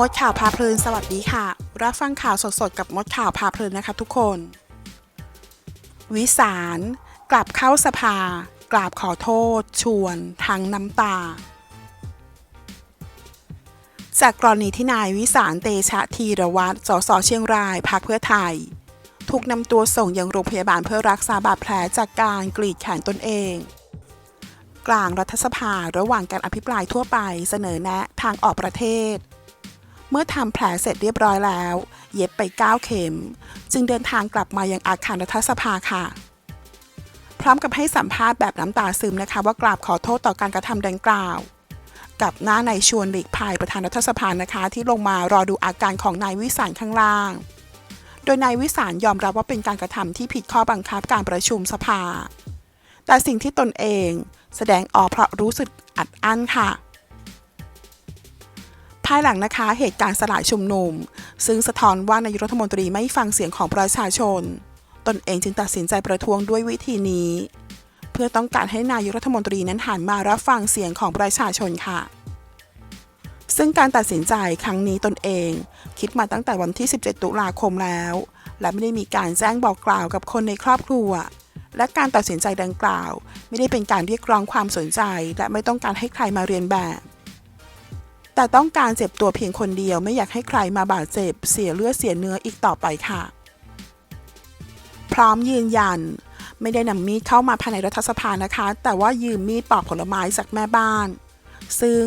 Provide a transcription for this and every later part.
มดข่าวพาเพลินสวัสดีค่ะ รับฟังข่าวสดๆกับมดข่าวพาเพลินนะคะทุกคน วิสาร กลับเข้าสภา กราบขอโทษ ชวนทั้งน้ำตา จากกรณีที่นายวิสารเตชะธีรวัตรสสเชียงรายพักเพื่อไทย ถูกนำตัวส่งยังโรงพยาบาลเพื่อรักษาบาดแผลจากการกรีดแขนตนเองกลางรัฐสภาระหว่างการอภิปรายทั่วไปเสนอแนะทางออกประเทศ เมื่อทำแผลเสร็จเรียบร้อยแล้ว เย็บไป 9 เข็ม จึงเดินทางกลับมายังอาคารรัฐสภาค่ะ พร้อมกับให้สัมภาษณ์แบบน้ำตาซึมนะคะ ว่ากราบขอโทษต่อการกระทำดังกล่าว กับหน้านายชวนหลีกภัยประธานรัฐสภานะคะ ที่ลงมารอดูอาการของนายวิสารข้างล่าง โดยนายวิสารยอมรับว่าเป็นการกระทำที่ผิดข้อบังคับการประชุมสภา แต่สิ่งที่ตนเองแสดงออกเพราะรู้สึกอัดอั้นค่ะ ภายหลังนะคะเหตุการณ์สลายชุมนุม ซึ่งสะท้อนว่านายกรัฐมนตรีไม่ฟังเสียงของประชาชน ตนเองจึงตัดสินใจประท้วงด้วยวิธีนี้ เพื่อต้องการให้นายกรัฐมนตรีนั้นหันมารับฟังเสียงของประชาชนค่ะ ซึ่งการตัดสินใจครั้งนี้ตนเอง คิดมาตั้งแต่วันที่ 17 ตุลาคมแล้ว และไม่ได้มีการแจ้งบอกกล่าวกับคนในครอบครัว และการตัดสินใจดังกล่าว ไม่ได้เป็นการเรียกร้องความสนใจ และไม่ต้องการให้ใครมาเรียนแบบ แต่ต้องการเจ็บตัวเพียงคนเดียวไม่อยากให้ใครมาบาดเจ็บ เสียเลือดเสียเนื้ออีกต่อไปค่ะ พร้อมยืนยัน ไม่ได้นำมีดเข้ามาภายในรัฐสภานะคะ แต่ว่ายืมมีดปอกผลไม้จากแม่บ้าน ซึ่ง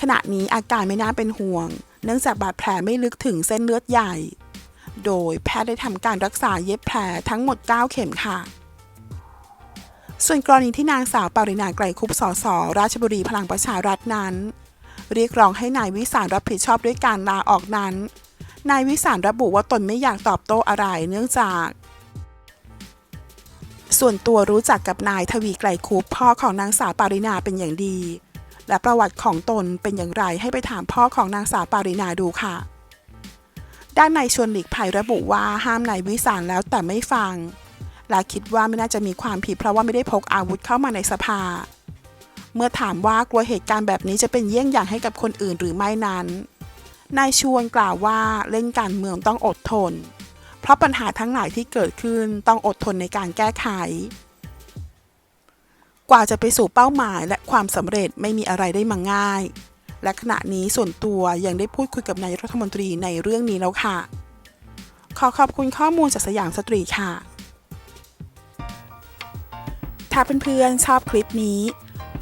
ขณะนี้อาการไม่น่าเป็นห่วง เนื่องจากบาดแผลไม่ลึกถึงเส้นเลือดใหญ่ โดยแพทย์ได้ทำการรักษาเย็บแผลทั้งหมด 9 เข็มค่ะส่วนกรณีที่นางสาวปารินาไกรคุปสสราชบุรีพลังประชารัฐนั้น เรียกร้องให้นายวิสารรับผิดชอบด้วยการลาออกนั้น นายวิสารระบุว่าตนไม่อยากตอบโต้อะไรเนื่องจาก ส่วนตัวรู้จักกับนายทวีไกรคุปพ่อของนางสาวปารินาเป็นอย่างดี และประวัติของตนเป็นอย่างไรให้ไปถามพ่อของนางสาวปารินาดูค่ะด้านนายชวนหลีกภัยระบุว่าห้ามนายวิสารแล้วแต่ไม่ฟัง และคิดว่าไม่น่าจะมีความผิดเพราะว่าไม่ได้พกอาวุธเข้ามาในสภา เมื่อถามว่ากลัวเหตุการณ์แบบนี้จะเป็นเยี่ยงอย่างให้กับคนอื่นหรือไม่นั้น นายชวนกล่าวว่าเล่นการเมืองต้องอดทน เพราะปัญหาทั้งหลายที่เกิดขึ้นต้องอดทนในการแก้ไข กว่าจะไปสู่เป้าหมายและความสำเร็จไม่มีอะไรได้มาง่าย และขณะนี้ส่วนตัวยังได้พูดคุยกับนายรัฐมนตรีในเรื่องนี้แล้วค่ะ ขอขอบคุณข้อมูลจากสยามสตรีค่ะถ้าเพื่อนๆชอบคลิปนี้